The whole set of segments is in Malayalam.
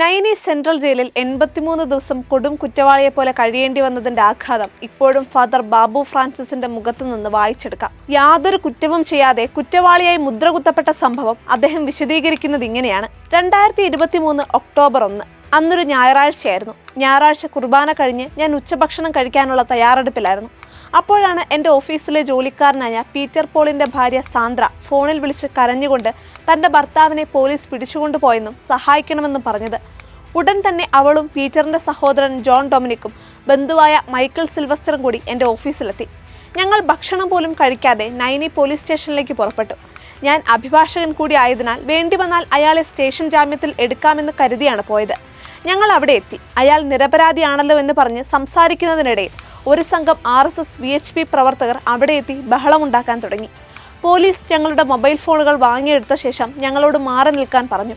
നൈനി സെൻട്രൽ ജയിലിൽ എൺപത്തിമൂന്ന് ദിവസം കൊടും കുറ്റവാളിയെ പോലെ കഴിയേണ്ടി വന്നതിന്റെ ആഘാതം ഇപ്പോഴും ഫാദർ ബാബു ഫ്രാൻസിസിന്റെ മുഖത്തു നിന്ന് വായിച്ചെടുക്കാം. യാതൊരു കുറ്റവും ചെയ്യാതെ കുറ്റവാളിയായി മുദ്രകുത്തപ്പെട്ട സംഭവം അദ്ദേഹം വിശദീകരിക്കുന്നത് ഇങ്ങനെയാണ്. രണ്ടായിരത്തി ഇരുപത്തി മൂന്ന് ഒക്ടോബർ ഒന്ന് അന്നൊരു ഞായറാഴ്ചയായിരുന്നു. ഞായറാഴ്ച കുർബാന കഴിഞ്ഞ് ഞാൻ ഉച്ചഭക്ഷണം കഴിക്കാനുള്ള തയ്യാറെടുപ്പിലായിരുന്നു. അപ്പോഴാണ് എന്റെ ഓഫീസിലെ ജോലിക്കാരനായ പീറ്റർ പോളിന്റെ ഭാര്യ സാന്ദ്ര ഫോണിൽ വിളിച്ച് കരഞ്ഞുകൊണ്ട് തന്റെ ഭർത്താവിനെ പോലീസ് പിടിച്ചുകൊണ്ടുപോയെന്നും സഹായിക്കണമെന്നും പറഞ്ഞത്. ഉടൻ തന്നെ അവളും പീറ്ററിന്റെ സഹോദരൻ ജോൺ ഡൊമിനിക്കും ബന്ധുവായ മൈക്കിൾ സിൽവസ്റ്ററും കൂടി എന്റെ ഓഫീസിലെത്തി. ഞങ്ങൾ ഭക്ഷണം പോലും കഴിക്കാതെ നൈനി പോലീസ് സ്റ്റേഷനിലേക്ക് പുറപ്പെട്ടു. ഞാൻ അഭിഭാഷകൻ കൂടി ആയതിനാൽ വേണ്ടി വന്നാൽ അയാളെ സ്റ്റേഷൻ ജാമ്യത്തിൽ എടുക്കാമെന്ന് കരുതിയാണ് പോയത്. ഞങ്ങൾ അവിടെ എത്തി. അയാൾ നിരപരാധിയാണല്ലോ എന്ന് പറഞ്ഞ് സംസാരിക്കുന്നതിനിടയിൽ ഒരു സംഘം R S S V H P പ്രവർത്തകർ അവിടെ എത്തി ബഹളമുണ്ടാക്കാൻ തുടങ്ങി. പോലീസ് ഞങ്ങളുടെ മൊബൈൽ ഫോണുകൾ വാങ്ങിയെടുത്ത ശേഷം ഞങ്ങളോട് മാറി നിൽക്കാൻ പറഞ്ഞു.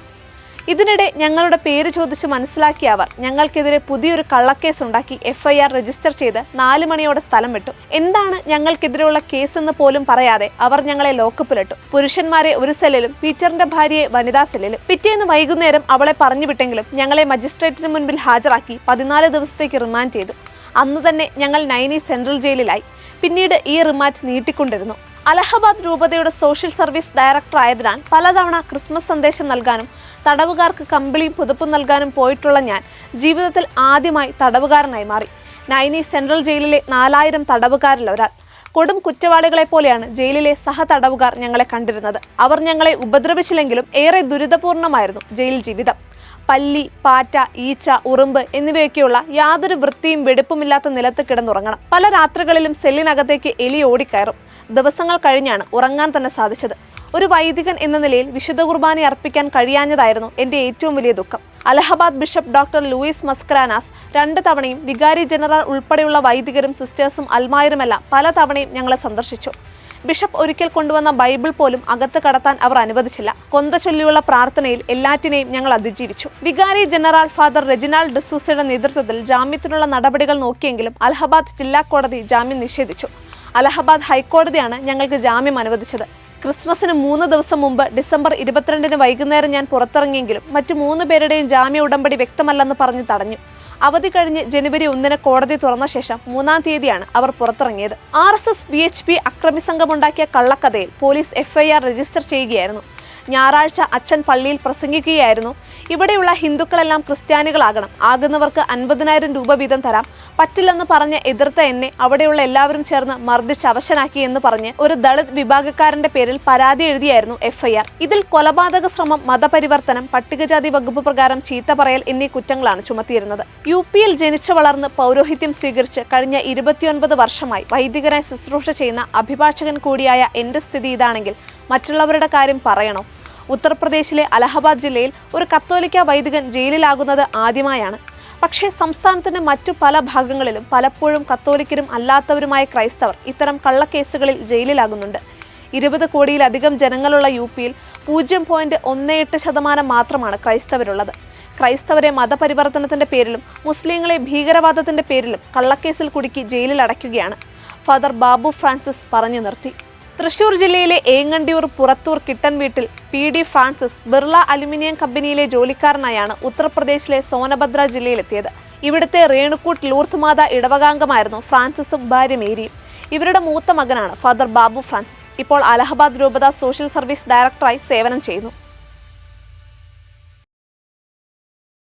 ഇതിനിടെ ഞങ്ങളുടെ പേര് ചോദിച്ച് മനസ്സിലാക്കിയ അവർ ഞങ്ങൾക്കെതിരെ പുതിയൊരു കള്ളക്കേസ് ഉണ്ടാക്കി എഫ്ഐആർ രജിസ്റ്റർ ചെയ്ത് നാല് മണിയോടെ സ്ഥലം വിട്ടു. എന്താണ് ഞങ്ങൾക്കെതിരെയുള്ള കേസെന്ന് പോലും പറയാതെ അവർ ഞങ്ങളെ ലോക്കപ്പിലിട്ടു. പുരുഷന്മാരെ ഒരു സെല്ലിലും പീറ്ററിന്റെ ഭാര്യയെ വനിതാ സെല്ലിലും. പിറ്റേന്ന് വൈകുന്നേരം അവളെ പറഞ്ഞു വിട്ടെങ്കിലും ഞങ്ങളെ മജിസ്ട്രേറ്റിന് മുൻപിൽ ഹാജരാക്കി പതിനാല് ദിവസത്തേക്ക് റിമാൻഡ് ചെയ്തു. അന്ന് തന്നെ ഞങ്ങൾ നൈനി സെൻട്രൽ ജയിലിലായി. പിന്നീട് ഈ റിമാൻഡ് നീട്ടിക്കൊണ്ടിരുന്നു. അലഹബാദ് രൂപതയുടെ സോഷ്യൽ സർവീസ് ഡയറക്ടർ ആയതിനാൽ പലതവണ ക്രിസ്മസ് സന്ദേശം നൽകാനും തടവുകാർക്ക് കമ്പിളിയും പുതുപ്പും നൽകാനും പോയിട്ടുള്ള ഞാൻ ജീവിതത്തിൽ ആദ്യമായി തടവുകാരനായി മാറി. നൈനി സെൻട്രൽ ജയിലിലെ നാലായിരം തടവുകാരിൽ ഒരാൾ. കൊടും കുറ്റവാളികളെ പോലെയാണ് ജയിലിലെ സഹതടവുകാർ ഞങ്ങളെ കണ്ടിരുന്നത്. അവർ ഞങ്ങളെ ഉപദ്രവിച്ചില്ലെങ്കിലും ഏറെ ദുരിതപൂർണമായിരുന്നു ജയിൽ ജീവിതം. പല്ലി പാറ്റ ഈച്ച ഉറുമ്പ് എന്നിവയൊക്കെയുള്ള യാതൊരു വൃത്തിയും വെടുപ്പുമില്ലാത്ത നിലത്ത് കിടന്നുറങ്ങണം. പല രാത്രികളിലും സെല്ലിനകത്തേക്ക് എലി ഓടിക്കയറും. ദിവസങ്ങൾ കഴിഞ്ഞാണ് ഉറങ്ങാൻ തന്നെ സാധിച്ചത്. ഒരു വൈദികൻ എന്ന നിലയിൽ വിശുദ്ധ കുർബാന അർപ്പിക്കാൻ കഴിയാഞ്ഞതായിരുന്നു എന്റെ ഏറ്റവും വലിയ ദുഃഖം. അലഹബാദ് ബിഷപ്പ് ഡോക്ടർ ലൂയിസ് മസ്ക്രാനാസ് രണ്ട് തവണയും വികാരി ജനറൽ ഉൾപ്പെടെയുള്ള വൈദികരും സിസ്റ്റേഴ്സും അൽമായരുമെല്ലാം പല തവണയും ഞങ്ങളെ സന്ദർശിച്ചു. ബിഷപ്പ് ഒരിക്കൽ കൊണ്ടുവന്ന ബൈബിൾ പോലും അകത്ത് കടത്താൻ അവർ അനുവദിച്ചില്ല. കൊന്ത ചൊല്ലിയുള്ള പ്രാർത്ഥനയിൽ എല്ലാറ്റിനെയും ഞങ്ങൾ അതിജീവിച്ചു. വികാരി ജനറൽ ഫാദർ റെജിനാൾ ഡിസൂസയുടെ നേതൃത്വത്തിൽ ജാമ്യത്തിനുള്ള നടപടികൾ നോക്കിയെങ്കിലും അലഹബാദ് ജില്ലാ കോടതി ജാമ്യം നിഷേധിച്ചു. അലഹബാദ് ഹൈക്കോടതിയാണ് ഞങ്ങൾക്ക് ജാമ്യം അനുവദിച്ചത്. ക്രിസ്മസിന് മൂന്ന് ദിവസം മുമ്പ് ഡിസംബർ ഇരുപത്തിരണ്ടിന് വൈകുന്നേരം ഞാൻ പുറത്തിറങ്ങിയെങ്കിലും മറ്റു മൂന്ന് പേരുടെയും ജാമ്യ ഉടമ്പടി വ്യക്തമല്ലെന്ന് പറഞ്ഞ് തടഞ്ഞു. അവധി കഴിഞ്ഞ് ജനുവരി ഒന്നിന് കോടതി തുറന്ന ശേഷം മൂന്നാം തീയതിയാണ് അവർ പുറത്തിറങ്ങിയത്. R S S B H P അക്രമി സംഘമുണ്ടാക്കിയ കള്ളക്കഥയിൽ പോലീസ് എഫ്ഐആർ രജിസ്റ്റർ ചെയ്യുകയായിരുന്നു. ഞായറാഴ്ച അച്ഛൻ പള്ളിയിൽ പ്രസംഗിക്കുകയായിരുന്നു. ഇവിടെയുള്ള ഹിന്ദുക്കളെല്ലാം ക്രിസ്ത്യാനികളാകണം. ആകുന്നവർക്ക് അൻപതിനായിരം രൂപ വീതം തരാം. പറ്റില്ലെന്ന് പറഞ്ഞ് എതിർത്ത എന്നെ അവിടെയുള്ള എല്ലാവരും ചേർന്ന് മർദ്ദിച്ച് അവശനാക്കി എന്ന് പറഞ്ഞ് ഒരു ദളിത് വിഭാഗക്കാരന്റെ പേരിൽ പരാതി എഴുതിയായിരുന്നു എഫ്ഐആർ. ഇതിൽ കൊലപാതക ശ്രമം മതപരിവർത്തനം പട്ടികജാതി വകുപ്പ് പ്രകാരം ചീത്ത പറയൽ എന്നീ കുറ്റങ്ങളാണ് ചുമത്തിയിരുന്നത്. യു പിയിൽ ജനിച്ചു വളർന്ന് പൗരോഹിത്യം സ്വീകരിച്ച് കഴിഞ്ഞ ഇരുപത്തിയൊൻപത് വർഷമായി വൈദികരായി ശുശ്രൂഷ ചെയ്യുന്ന അഭിഭാഷകൻ കൂടിയായ എന്റെ സ്ഥിതി ഇതാണെങ്കിൽ മറ്റുള്ളവരുടെ കാര്യം പറയണോ. ഉത്തർപ്രദേശിലെ അലഹബാദ് ജില്ലയിൽ ഒരു കത്തോലിക്ക വൈദികൻ ജയിലിലാകുന്നത് ആദ്യമായാണ്. പക്ഷേ സംസ്ഥാനത്തിന്റെ മറ്റു പല ഭാഗങ്ങളിലും പലപ്പോഴും കത്തോലിക്കരും അല്ലാത്തവരുമായ ക്രൈസ്തവർ ഇത്തരം കള്ളക്കേസുകളിൽ ജയിലിലാകുന്നുണ്ട്. ഇരുപത് കോടിയിലധികം ജനങ്ങളുള്ള യു പിയിൽ പൂജ്യം പോയിന്റ് ഒന്ന് എട്ട് ശതമാനം മാത്രമാണ് ക്രൈസ്തവരുള്ളത്. ക്രൈസ്തവരെ മതപരിവർത്തനത്തിന്റെ പേരിലും മുസ്ലിങ്ങളെ ഭീകരവാദത്തിന്റെ പേരിലും കള്ളക്കേസിൽ കുടുക്കി ജയിലിൽ അടയ്ക്കുകയാണ് ഫാദർ ബാബു ഫ്രാൻസിസ് പറഞ്ഞു നിർത്തി. തൃശൂർ ജില്ലയിലെ ഏങ്ങണ്ടിയൂർ പുറത്തൂർ കിട്ടൻ വീട്ടിൽ P D Francis Birla aluminium കമ്പനിയിലെ ജോലിക്കാരനായാണ് ഉത്തർപ്രദേശിലെ സോനഭദ്ര ജില്ലയിലെത്തിയത്. ഇവിടുത്തെ റേണുക്കൂട്ട് ലൂർത്തുമാത ഇടവകാംഗമായിരുന്നു ഫ്രാൻസിസും ഭാര്യ മേരിയും. ഇവരുടെ മൂത്ത മകനാണ് ഫാദർ ബാബു ഫ്രാൻസിസ്. ഇപ്പോൾ അലഹബാദ് രൂപത സോഷ്യൽ സർവീസ് ഡയറക്ടറായി സേവനം ചെയ്യുന്നു.